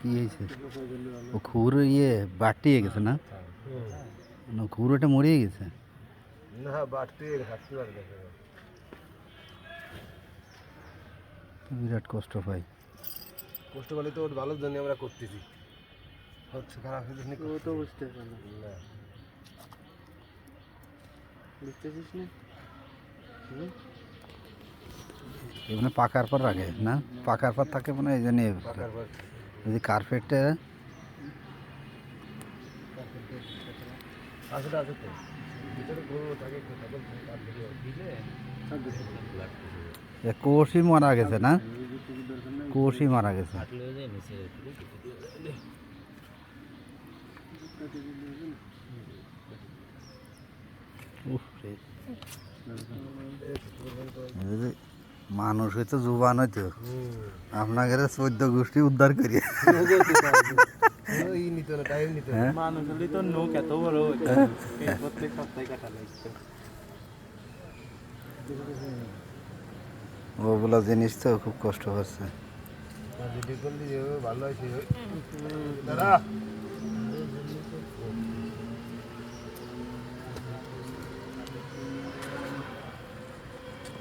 কি হয়েছে? ও খুর ইয়ে বাটিয়ে গেছে না? না খুর ওটা মরিয়ে গেছে? না বিরাট কষ্ট পাই কষ্ট করলে তো ওর ভালোর জন্য আমরা করতেছি। হচ্ছে খারাপ হচ্ছে ও তো বুঝতে পারে না। বুঝতেছিস না? এখানে পাকার পর রাখে না? পাকার পর থাকে মানে এই জন্য। পাকার পর যদি কার্পেটে আসলে আছে তো ভিতরে গরু থাকে একটু থাকে তার দিকে দিলে কোষই মারা গেছে না কোষই মারা গেছে উফ রে। মানুষ হয়তো জুবান হইতো আপনাকে চোদ্দ গোষ্ঠী উদ্ধার করি। হ্যাঁ? লাগতো ওগুলো জিনিস তো খুব কষ্ট হচ্ছে। ভালো হয় সেই দাদা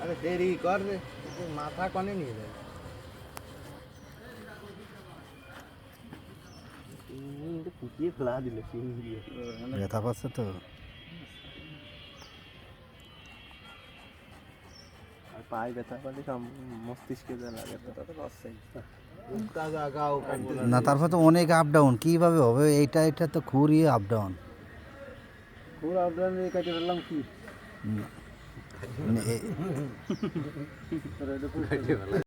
আরে দেরি কর রে। মাথা কনে নিয়ে যায় পুটিয়ে ফেলা দিল সিং দিয়ে ব্যথা পাচ্ছে তো আর পায়ে ব্যথা পালে সব মস্তিষ্কে যা লাগে তো তো পাচ্ছেই তাজা গাও না তারপর তো অনেক আপ ডাউন কীভাবে হবে এইটা এটা তো খুবই আপ ডাউন পুরো আপনার কাটে ফেললাম কি それで